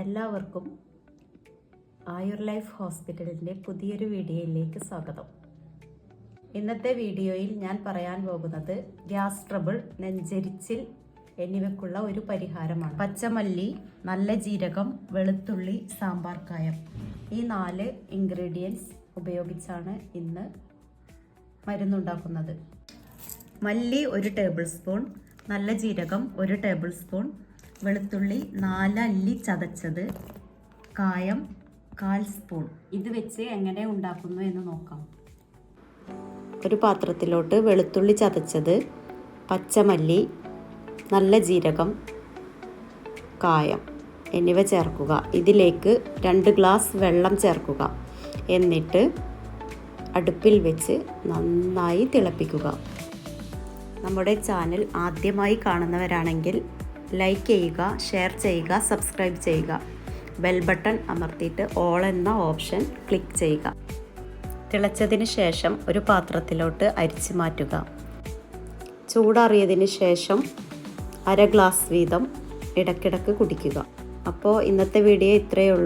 എല്ലാവർക്കും ആയുർ ലൈഫ് ഹോസ്പിറ്റലിന്റെ പുതിയൊരു വീഡിയോയിലേക്ക് സ്വാഗതം. ഇന്നത്തെ വീഡിയോയിൽ ഞാൻ പറയാൻ പോകുന്നത് ഗ്യാസ് ട്രബിൾ നെഞ്ചരിച്ചിൽ എന്നിവയ്ക്കുള്ള ഒരു പരിഹാരമാണ്. പച്ചമല്ലി നല്ല ജീരകം വെളുത്തുള്ളി സാമ്പാർ കായം. ഈ നാല് ഇൻഗ്രീഡിയൻസ് ഉപയോഗിച്ചാണ് ഇന്ന് മരുന്നുണ്ടാക്കുന്നത്. മല്ലി ഒരു ടേബിൾ സ്പൂൺ നല്ല ജീരകം ഒരു ടേബിൾ സ്പൂൺ വെളുത്തുള്ളി നാലല്ലി ചതച്ചത് കായം കാൽ സ്പൂൺ. ഇത് വെച്ച് എങ്ങനെ ഉണ്ടാക്കുന്നു എന്ന് നോക്കാം. ഒരു പാത്രത്തിലോട്ട് വെളുത്തുള്ളി ചതച്ചത് പച്ചമല്ലി നല്ല ജീരകം കായം എന്നിവ ചേർക്കുക. ഇതിലേക്ക് രണ്ട് ഗ്ലാസ് വെള്ളം ചേർക്കുക. എന്നിട്ട് അടുപ്പിൽ വെച്ച് നന്നായി തിളപ്പിക്കുക. നമ്മുടെ ചാനൽ ആദ്യമായി കാണുന്നവരാണെങ്കിൽ ലൈക്ക് ചെയ്യുക ഷെയർ ചെയ്യുക സബ്സ്ക്രൈബ് ചെയ്യുക. ബെൽ ബട്ടൺ അമർത്തിയിട്ട് ഓൾ എന്ന ഓപ്ഷൻ ക്ലിക്ക് ചെയ്യുക. തിളച്ചതിന് ശേഷം ഒരു പാത്രത്തിലോട്ട് അരിച്ചു മാറ്റുക. ചൂടാറിയതിന് ശേഷം അര ഗ്ലാസ് വീതം ഇടയ്ക്കിടയ്ക്ക് കുടിക്കുക. അപ്പോൾ ഇന്നത്തെ വീഡിയോ ഇത്രയേ ഉള്ളൂ.